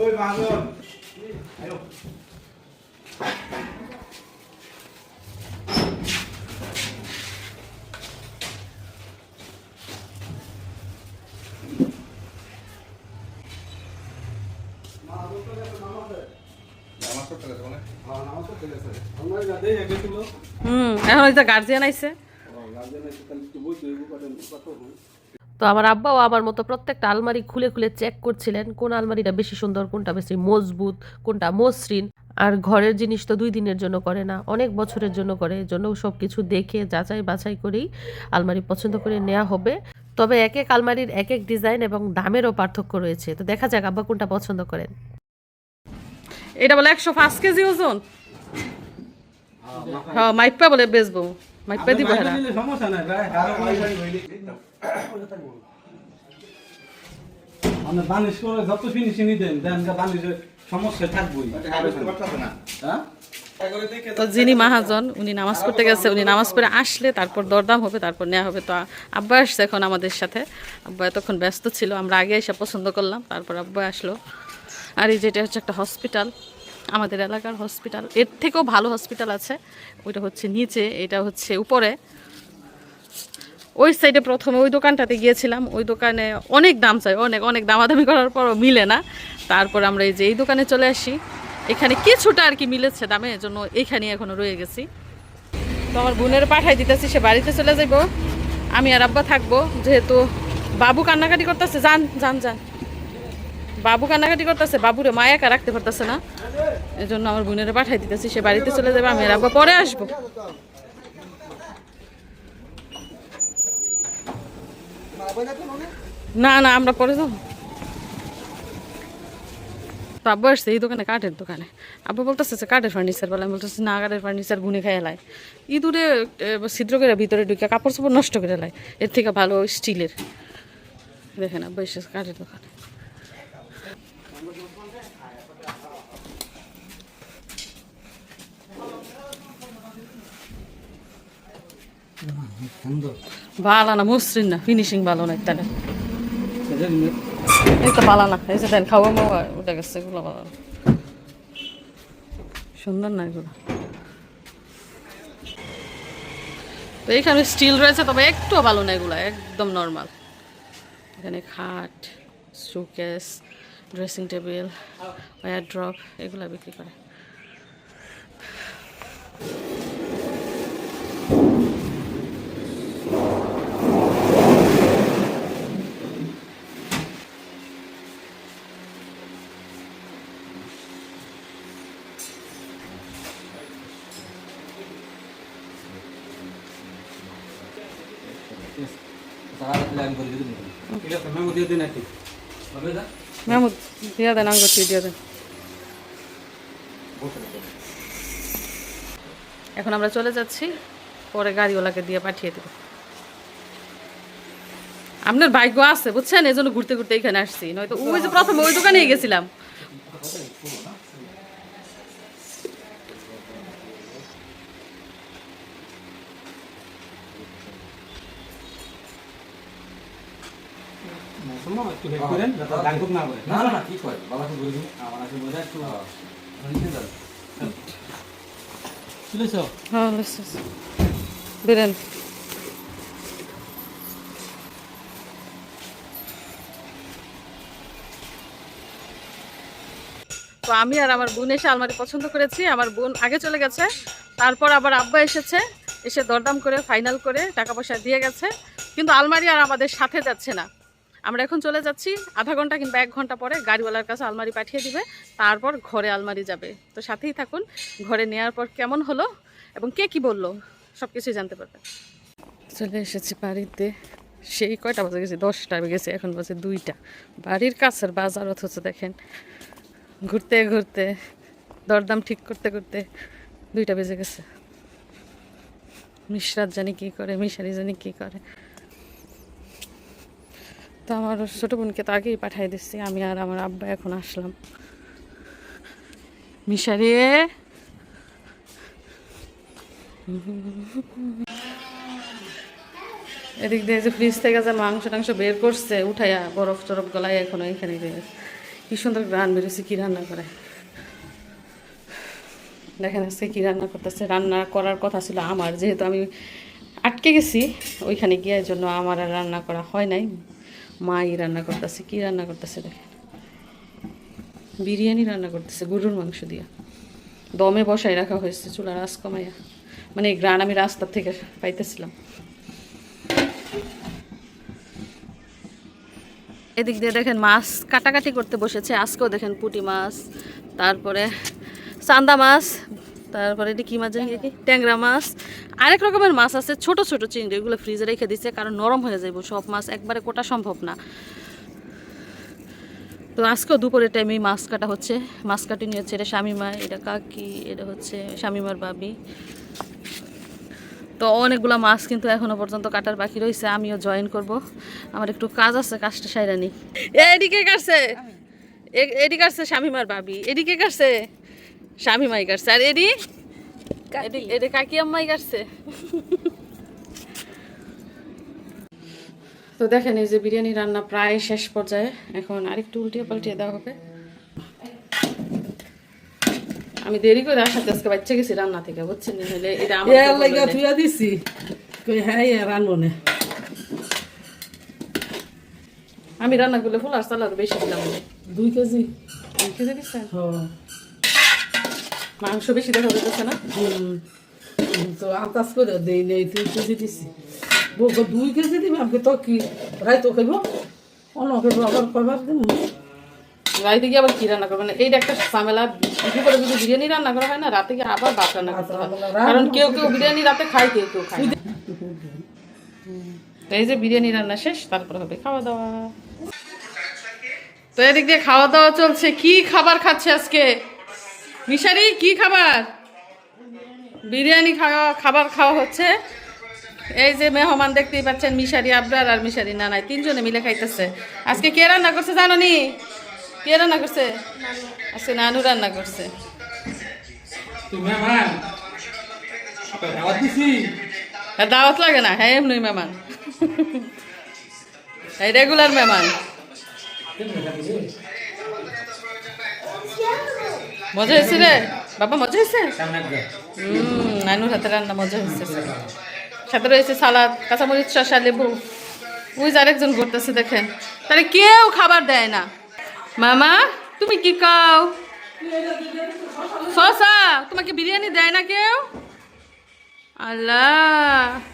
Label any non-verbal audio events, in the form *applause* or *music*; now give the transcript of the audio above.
ওই বাগন আয়ো। মানে? হ্যাঁ হুম এখন গার্জিয়ান আইছে। ও গার্জেন এসে তাহলে বসে হইব কত কত হয় তো আমার আব্বাও আমার মতো প্রত্যেকটা আলমারি খুলে খুলে চেক করছিলেন কোন আলমারিটা বেশি সুন্দর কোনটা বেশি মজবুত কোনটা মসৃণ। আর ঘরের জিনিস তো দুই দিনের জন্য করে না অনেক বছরের জন্য করে জন্য সব কিছু দেখে যাচাই বাছাই করেই আলমারি পছন্দ করে নেওয়া হবে। তবে এক এক আলমারির এক এক ডিজাইন এবং দামেরও পার্থক্য রয়েছে। তো দেখা যাক আব্বা কোনটা পছন্দ করেন। এটা বলে একশো পাঁচ কেজি ওজন। হ্যাঁ মাইপা বলে বেচবো। মাইপা দিব হেরা *coughs* আমরা বানিশ করে যত ফিনিশিং দেন দেন বানিশের সমস্যা থাকবই। হ্যাঁ? তো যিনি মাহাজন উনি নামাজ পড়তে গেছে উনি নামাজ পড়ে আসলে তারপর দরদাম হবে তারপর নেওয়া হবে। তো আব্বা আসছে এখন আমাদের সাথে। আব্বা এতক্ষণ ব্যস্ত ছিল আমরা আগে এসে পছন্দ করলাম তারপর আব্বা আসলো। আর এই যেটা হচ্ছে একটা হসপিটাল আমাদের এলাকার হসপিটাল এর থেকেও ভালো হসপিটাল আছে। ওইটা হচ্ছে নিচে এটা হচ্ছে উপরে। ওই সাইডে প্রথমে ওই দোকানটাতে গিয়েছিলাম। ওই দোকানে অনেক দাম চাই, অনেক অনেক দামাদামি করার পরও মিলে না। তারপর আমরা এই যে এই দোকানে চলে আসি। এখানে কিছুটা আর কি মিলেছে দামে, এজন্য এইখানে এখনও রয়ে গেছি। তো আমার বোনের পাঠাই দিতেছি, সে বাড়িতে চলে যাইব। আমি আর আব্বা থাকব, যেহেতু বাবু কান্নাকাটি করতেছে। যান যান যান। বাবু কান্নাকাটি করতেছে, বাবুরে মা একা রাখতে পারতেছে না। এই জন্য আমার বোনের পাঠাই দিতেছি, সে বাড়িতে চলে যাবে, আমি আর আব্বা পরে আসব। না না আমরা পরে যাব। তো আব্বু আসছে এই দোকানে কাঠের দোকানে। আব্বু বলতেছে যে কাঠের ফার্নিচার বলে। আমি বলতেছি না কাঠের ফার্নিচার গুনে খাই এলাই ইঁদুরে ছিদ্র করে ভিতরে ঢুকে কাপড় চোপড় নষ্ট করে এলাই এর থেকে ভালো স্টিলের। দেখেন আব্বু এসেছে কাঠের দোকানে। সুন্দর। ভালো না মসৃণ না ফিনিশিং ভালো না এই তো ভালো না এই যে দেন, খাওয়া মাওয়া উঠে গেছে, এগুলো ভালো সুন্দর না এগুলো। তো এইখানে স্টিল রয়েছে, তবে একটু ভালো না এগুলো, একদম নর্মাল এখানে খাট showcase dressing table wardrobe এগুলো বিক্রি করে। মেমো দিয়ে দিন দিয়ে দেন আঙ্গুরটি দিয়ে দেন। এখন আমরা চলে যাচ্ছি পরে গাড়িওয়ালাকে দিয়ে পাঠিয়ে দেবো। আপনার ভাগ্য আছে বুঝছেন? এই জন্য ঘুরতে ঘুরতে এখানে আসছি। নয়তো ওই যে প্রথমে ওই দোকানেই গেছিলাম। সময় একটু হেল্প করেন। যাতে ডাঙ্গুক না করে না না না ঠিক হয় বাবাকে বলে দিন। আমার বলে একটু চলেছ? হ্যাঁ বেরেন। তো আমি আর আমার বোন এসে আলমারি পছন্দ করেছি। আমার বোন আগে চলে গেছে। তারপর আবার আব্বা এসেছে। এসে দরদাম করে ফাইনাল করে টাকা পয়সা দিয়ে গেছে। কিন্তু আলমারি আর আমাদের সাথে যাচ্ছে না। আমরা এখন চলে যাচ্ছি আধা ঘণ্টা কিংবা এক ঘণ্টা পরে গাড়িওয়ালার কাছে আলমারি পাঠিয়ে দিবে, তারপর ঘরে আলমারি যাবে। তো সাথেই থাকুন, ঘরে নেওয়ার পর কেমন হলো এবং কে কি বলল সব কিছুই জানতে পারবে। চলে এসেছি বাড়িতে। সেই কয়টা বাজে গেছে? দশটা গেছে, এখন বাজে দুইটা। বাড়ির কাছের বাজার অথচ দেখেন, ঘুরতে ঘুরতে, দরদাম ঠিক করতে করতে দুইটা বেজে গেছে। মিশরাত জানি কী করে, মিশারি জানি কী করে। তো আমার ছোটো বোনকে তো আগেই পাঠিয়ে দিচ্ছি আমি আর আমার আব্বা এখন আসলাম। মিশারি। এদিক দিয়ে যে ফ্রিজ থেকে যে মাংস টাংস বের করছে, উঠাইয়া বরফ টরফ গলায় এখনও এখানে কি সুন্দর রান বেরোছে কি রান্না করে? দেখেন আজকে কি রান্না করতেছে। রান্না করার কথা ছিল আমার, যেহেতু আমি আটকে গেছি, ওইখানে গিয়ে জন্য আমার আর রান্না করা হয় নাই। মাই রান্না করতেছে, কি রান্না করতেছে দেখেন। বিরিয়ানি রান্না করতেছে, গরুর মাংস দিয়া। দমে বসাই রাখা হয়েছে চুলার আঁচ কমাইয়া। মানে গ্রান আমি রাস্তার থেকে পাইতেছিলাম। এদিক দিয়ে দেখেন মাছ কাটাকাটি করতে বসেছে, আজকেও দেখেন পুঁটি মাছ, তারপরে চান্দা মাছ তারপরে এটি কী মাছ জানি কি? ট্যাংরা মাছ। আরেক রকমের মাছ আছে ছোট ছোট চিংড়ি এগুলো ফ্রিজে রেখে দিচ্ছে কারণ নরম হয়ে যাবে সব মাছ একবারে কোটা সম্ভব না। তো আজকেও দুপুরের টাইমে মাছ কাটা হচ্ছে মাছ কাটি নিয়ে হচ্ছে এটা শামিমা এটা কাকি এটা হচ্ছে শামিমার বাবি তো অনেকগুলো মাছ কিন্তু এখনও পর্যন্ত কাটার বাকি রয়েছে আমিও জয়েন করব। আমার একটু কাজ আছে কাজটা সাইরানি এদিকে কাটছে? এ- এদিকে কাটছে শামিমার বাবি এদিকে কাটছে? শামিমাই কাটছে। আর এডি? এডি কাকি আম্মাই কাটছে। তো দেখেন এই যে বিরিয়ানি রান্না প্রায় শেষ পর্যায়ে। এখন আরেকটু উল্টিয়ে পাল্টিয়ে দেওয়া হবে। আমি দেরি করে আসাতে আজকে বাচ্চা গেছি রান্না থেকে বুঝছেন? হলে এটা আমার। তুইয়া দিছি। কই হ্যাঁ রানবো না। আমি রান্না করলে ফুল আর সালাদ বেশি দিলাম। না। দুই কেজি দিচ্ছেন? হ মাংস বেশি দেখা যাচ্ছে না। তো আন্দাজ করে দেই নেই দুই কেজি দিছি। বলব দুই কেজি দিবি আমাকে তো কি রাই তো খাইব? অন্য খাইব আবার কয়বার দিন রাইতে গিয়ে আবার কি রান্না করবেন এইটা একটা ঝামেলা। দুপুরে যদি বিরিয়ানি রান্না করা হয় না রাতে গিয়ে আবার ভাত রান্না করতে হয়। কারণ কেউ কেউ বিরিয়ানি রাতে খায় কেউ কেউ খায় না। এই যে বিরিয়ানি রান্না শেষ তারপর হবে খাওয়া দাওয়া তো এদিক দিয়ে খাওয়া দাওয়া চলছে। কি খাবার খাচ্ছে আজকে? মিশারি কি খাবার? বিরিয়ানি খাওয়া খাবার খাওয়া হচ্ছে। এই যে মেহমান দেখতেই পাচ্ছেন মিশারি আবরার আর মিশারি নানাই। তিনজনে মিলে খাইতেছে। আজকে কে রান্না করছে জানো নি কে রান্না করছে? আজকে নানু রান্না করছে। তোর দাওয়াত দাওয়াত লাগে না। হ্যাঁ এমনি মেহমান। এই রেগুলার মেহমান। মজা হয়েছে রে বাবা, মজা হয়েছে হুম নানুর হাতে রান্না মজা হয়েছে সাথে রয়েছে সালাদ কাঁচামরিচ শসা, লেবু। যে আরেকজন করতেছে দেখেন। তাহলে কেউ খাবার দেয় না। মামা, তুমি কি খাও? শসা, তোমাকে বিরিয়ানি দেয় না কেউ? আল্লাহ।